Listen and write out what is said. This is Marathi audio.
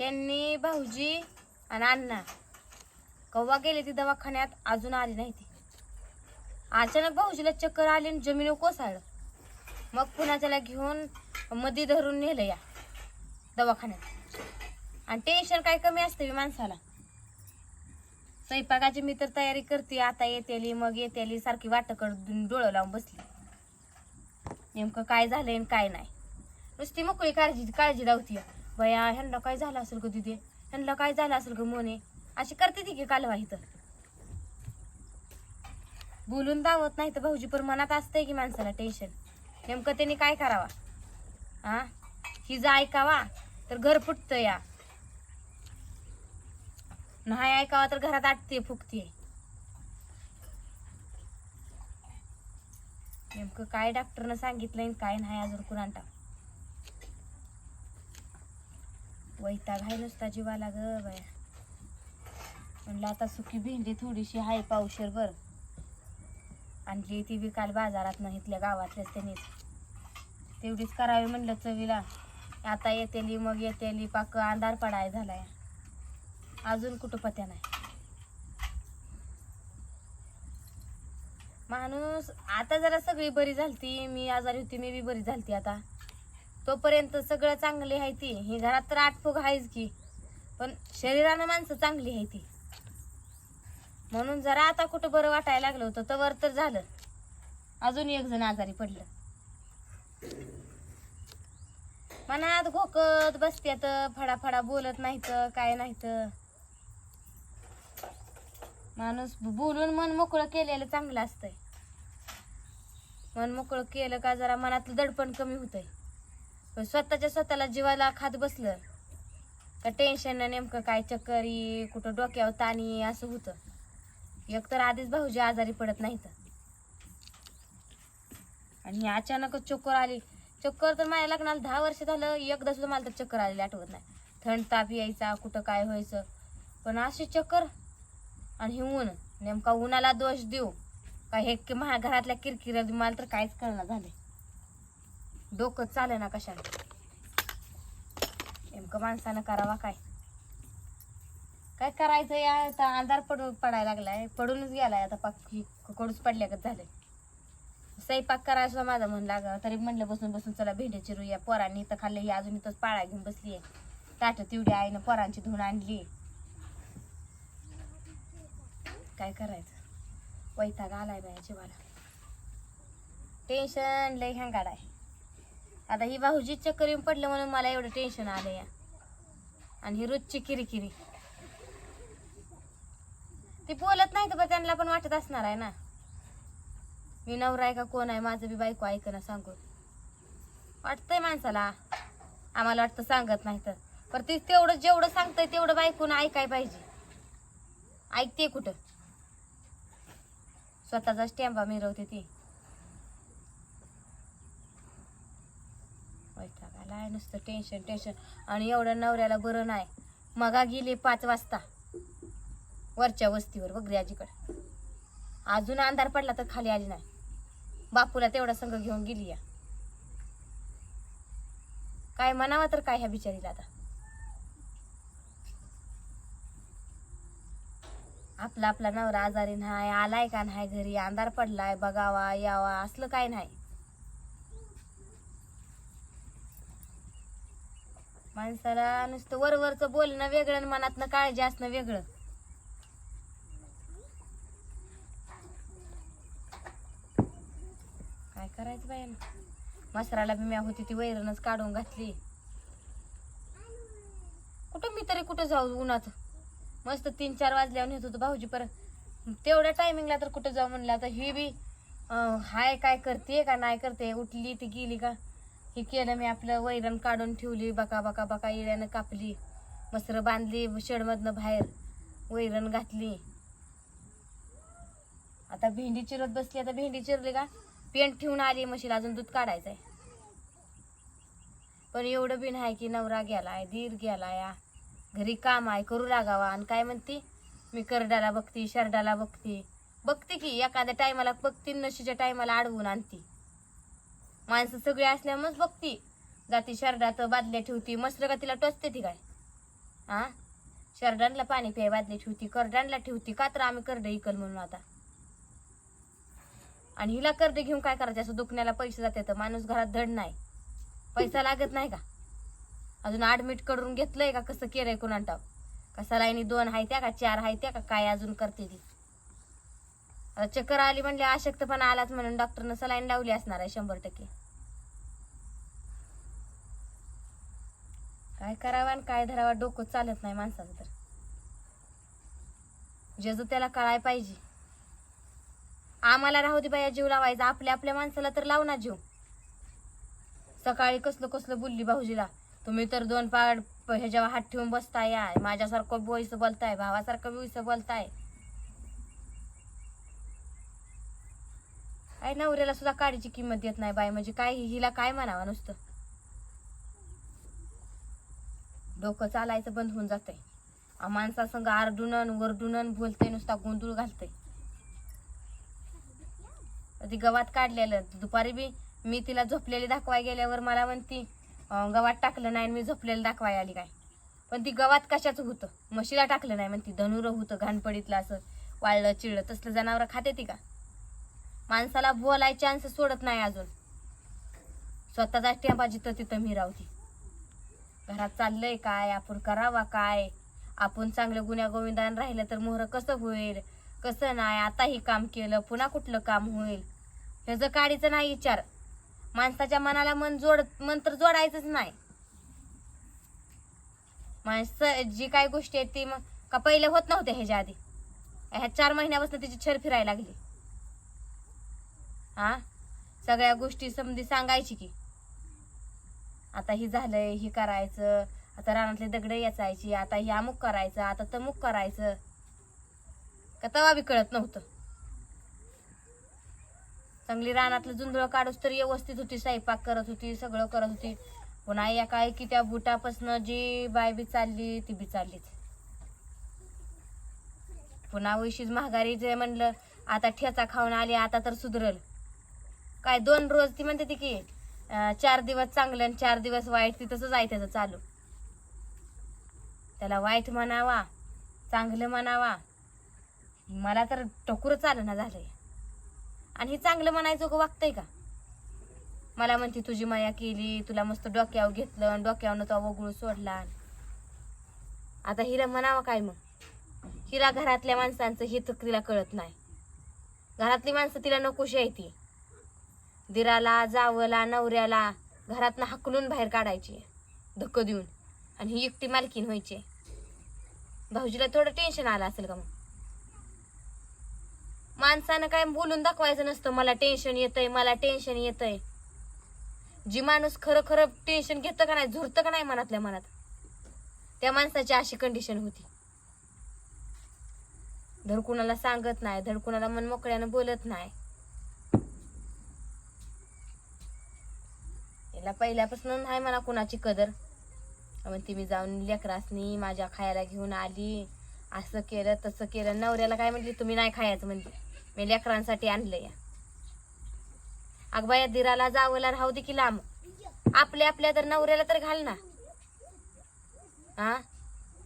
यांनी भाऊजी आणि अण्णा कव्वा गेले ती दवाखान्यात अजून आली नाही ती. अचानक भाऊजीला चक्कर आली आणि जमीन कोसळलं. मग पुन्हा त्याला घेऊन मधी धरून नेलं या दवाखान्यात. आणि टेन्शन काय कमी असतं माणसाला. स्वयंपाकाची मी तर तयारी करते आता येतेली मग येतेली सारखी वाटकडून डोळं लावून बसली. नेमकं काय झालंय आणि काय नाही. नुसती मोकळी काळजी काळजी लावती बया ह्यांना काय झालं असेल ग तिथे ह्यांना काय झालं असेल ग मोने? अशी करते ती की कालवा इथं. बोलून दावत नाही तर भाऊजी पण मनात असतंय की माणसाला टेन्शन नेमकं त्यांनी काय करावा? हा हिचं ऐकावा तर घर फुटतं या. नाही ऐकावा तर घरात आटते फुकते नेमकं काय डॉक्टरनं सांगितलंय काय नाही अजून कुणाला वैताग आहे नुसता जीवाला ग बाया. म्हणलं आता सुकी भेंडी थोडीशी हाय पावशेर बर आणली ती बी काल बाजारात नाही इथल्या गावातल्याच त्यांनीच. तेवढीच करावी म्हणलं चवीला. आता येतेली मग येतेली पाक अंधार पडाय झालाय. अजून कुठं पत्या नाही. माणूस आता जरा सगळी बरी झालती. मी आजारी होती मी बी बरी झालती आता. तोपर्यंत सगळं चांगली आहे ती. ही घरात तर आठफोग आहेच की. पण शरीरानं माणसं चांगली आहे ती. म्हणून जरा आता कुठं बरं वाटायला लागलं होतं तवर तर झालं. अजून एक जण आजारी पडलं. मनात घोकत बसत्यात फडाफडा बोलत नाहीत काय नाहीत. माणूस बोलून मन मोकळं केलेलं चांगलं असतंय. मन मोकळं केलं का जरा मनातलं दडपण कमी होतंय. पण स्वतःच्या स्वतःला जीवाला खात बसलं. का टेन्शन नेमकं काय चक्कर कुठं डोक्यावर ताणी असं होतं. एक तर आधीच भाऊजी आजारी पडत नाहीत. आणि अचानकच चक्कर आली. चक्कर तर माझ्या लग्नाला दहा वर्ष झालं एकदा सुद्धा मला तर चक्कर आलेली आठवत नाही. थंड ताप यायचा कुठं काय व्हायचं. पण अशी चक्कर आणि हे ऊन नेमका उन्हाला दोष देऊ. का हे की घरातल्या किरकिर मला तर काहीच कळणार झाले डोकं चाले ना कशाला? नेमकं माणसानं करावा काय? काय करायचं या? आता अंधार पडू पडायला लागलाय. पडूनच गेलाय. आता पाकी कडूच पडल्यागत झालंय. स्वयंपाक करायला माझं मन लाग तरी म्हणलं बसून बसून चला भेंडे चिरूया पोरांनी. इथं खाल्लं ही अजून इथंच पाळा घेऊन बसली ताट तेवढी आईनं पोरांची धुण आणली काय करायचं? वैताग आलाय बाया जीवाला. टेन्शन लय हँगाड आहे आता ही भाऊजी चक्कर येऊन पडलं म्हणून मला एवढं टेन्शन आलं या. आणि ही रोजची किरीकिरी. ती बोलत नाही तर त्यांना पण वाटत असणार आहे ना. मी नवरा आहे का कोण आहे माझं बी बायको ऐक ना सांगू वाटतंय माणसाला. आम्हाला वाटतं सांगत नाही तर. पण ती तेवढं जेवढं सांगतंय तेवढं बायकोन ऐकाय पाहिजे. ऐकते कुठं? स्वतःचा स्टॅम्पा मिरवते ती. आलाय नुसतं टेन्शन टेन्शन आणि एवढं नवऱ्याला बरं नाही. मगा गेली पाच वाजता. वरच्या वस्तीवर बघरी आजीकडे. अजून अंधार पडला तर खाली आली नाही. बापूला तेवढा संघ घेऊन गेली या. काय म्हणावा तर काय ह्या बिचारीला आता? आपला आपला नवरा आजारी नाही आलाय का नाही घरी अंधार पडलाय बघावा यावा असलं काय नाही. माणसाला नुसतं वरवरचं बोलणं वेगळं आणि मनातनं काळजी असणं वेगळं. काय करायचं बाया मसराला बी म्या होती ती वैरणच काढून घातली. कुठं मी तरी कुठं जाऊ उन्हात मस्त तीन चार वाजल्यावर नेत होतो भाऊजी परत. तेवढ्या टायमिंगला तर कुठं जाऊ म्हणलं. आता ही बी हाय काय करते का नाही करते? उठली ती गेली का? हे केलं मी आपलं वैरण काढून ठेवली बका बका बका येड्यानं कापली मसर बांधली शेडमधनं बाहेर वैरण घातली. आता भेंडी चिरत बसली आता भेंडी चिरली का? पेंट ठेवून आली म्हशीला अजून दूध काढायचंय. पण एवढं बी नाही की नवरा गेलाय धीर गेलाय घरी काम आहे करू लागावा. आणि काय म्हणते? मी करडाला बघती शरडाला बघते. बघते की एखाद्या टायमाला बघती नशीच्या टायमाला अडवून आणती. माणसं सगळी असल्यामुळेच बघती जाती शरडात बादल्या ठेवती मस्त का तिला टोचते ती काय? हा शरडांना पाणी प्याय बादली ठेवती करडांना ठेवती का तर आम्ही करडे इकल म्हणून आता. आणि हिला करडे घेऊन काय करायचं? असं दुखण्याला पैसे जाते तर माणूस घरात धड नाही. पैसा लागत नाही का? अजून ऍडमिट करून घेतलंय का कसं केलंय कोणा ठाव का सलाईनी दोन आहे त्या का चार आहे त्या का काय अजून करते ती? आता चक्कर आली म्हणले अशक्तपणा आलाच म्हणून डॉक्टरनं सलाईन लावली असणार आहे शंभर टक्के. काय करावं आणि काय धरावा डोकं चालत नाही माणसाचं तर. ज्याचं त्याला कळाय पाहिजे. आम्हाला राहू दे बाया जीव लावायचा. आपल्या आपल्या माणसाला तर लावू ना जीव. सकाळी कसलं कसलं बोलली भाऊजीला तुम्ही तर दोन पाड ह्याच्यावर हात ठेवून बसताय माझ्यासारखं बोईस बोलताय भावासारखं बोईस बोलताय. काय नवऱ्याला सुद्धा काडीची किंमत देत नाही बाई म्हणजे काय हिला काय म्हणावा नुसतं? डोकं चालायचं बंद होऊन जातंय. आ माणसासंग आरडून वरडून बोलतंय नुसता गोंधळ घालतंय. ती गवात काढलेलं. दुपारी बी मी तिला झोपलेली दाखवाय गेल्यावर मला म्हणती गवात टाकलं नाही आणि मी झोपलेलं दाखवाय आली काय? पण ती गवात कशाचं होतं? म्हशीला टाकलं नाही म्हणती. धनुर होतं घाणपडीतलं असं वाळलं चिळलं. तसलं जनावर खाते ती का? माणसाला बोलाय चान्स सोडत नाही अजून. स्वतःचा टेंबा जिथं तिथं मी राहती घरात चाललंय काय आपण करावा काय? आपण चांगलं गुन्ह्या गोविंदान राहिलं तर मोहर कसं होईल? कसं नाही? आताही काम केलं पुन्हा कुठलं काम होईल? ह्याचं काढीचं नाही विचार. माणसाच्या मनाला मन जोड मन तर जोडायचंच नाही. माणसं जी काय गोष्टी आहेत ती मग का पहिले होत नव्हत्या ह्याच्या आधी? ह्या चार महिन्यापासून तिची छर फिरायला लागली. हा? सगळ्या गोष्टी समधी सांगायची की. आता हे झालंय ही करायचं आता रानातले दगड याचायची आता ही अमुक करायचं आता तमुक करायचं. का तवा बी कळत नव्हतं. चांगली रानातलं जुंधळ काढूस तर व्यवस्थित होती स्वयंपाक करत होती सगळं करत होती. पुन्हा या काय की त्या बुटापासनं जी बाय बी चालली ती बी चाललीच. पुन्हा वैशीच महागारी जे म्हणलं आता ठेचा खाऊन आली आता तर सुधरल. काय दोन रोज ती म्हणते ती की चार दिवस चांगलं आणि चार दिवस वाईट ती तसंच आहे त्याचं चालू. त्याला वाईट म्हणावा चांगलं म्हणावा. मला तर टकुर चालना झालंय. आणि हे चांगलं म्हणायचं का वागतंय का? मला म्हणते तुझी माया केली तुला मस्त डोक्यावर घेतलं आणि डोक्यावरनं तो वगळू सोडला. आता हिला म्हणावं काय मग? हिला घरातल्या माणसांचं हित तिला कळत नाही. घरातली माणसं तिला नकोशी आहे ती दिराला जावला नवऱ्याला घरातनं हाकलून बाहेर काढायची धक्क देऊन. आणि ही एकटी मालकीन व्हायची. भाऊजीला थोडं टेन्शन आलं असेल का मग? माणसानं काय बोलून दाखवायचं नसतं मला टेन्शन येतंय मला टेन्शन येतंय. जी माणूस खरं खरं टेन्शन घेतं का नाही झुरतं का नाही मनातल्या मनात त्या माणसाची अशी कंडिशन होती. धडकुणाला सांगत नाही धडकुणाला मन मोकळ्यानं बोलत नाही. याला पहिल्यापासून नाही मला कुणाची कदर. म्हणते मी जाऊन लेकरासनी माझ्या खायला घेऊन आली. असं केलं तसं केलं. नवऱ्याला काय म्हटली तुम्ही नाही खायचं म्हणते मी लेकरांसाठी आणलं या अगबाया दिराला जावला राहू दे की लांब. आपल्या आपल्या तर नवऱ्याला तर घाल ना. हा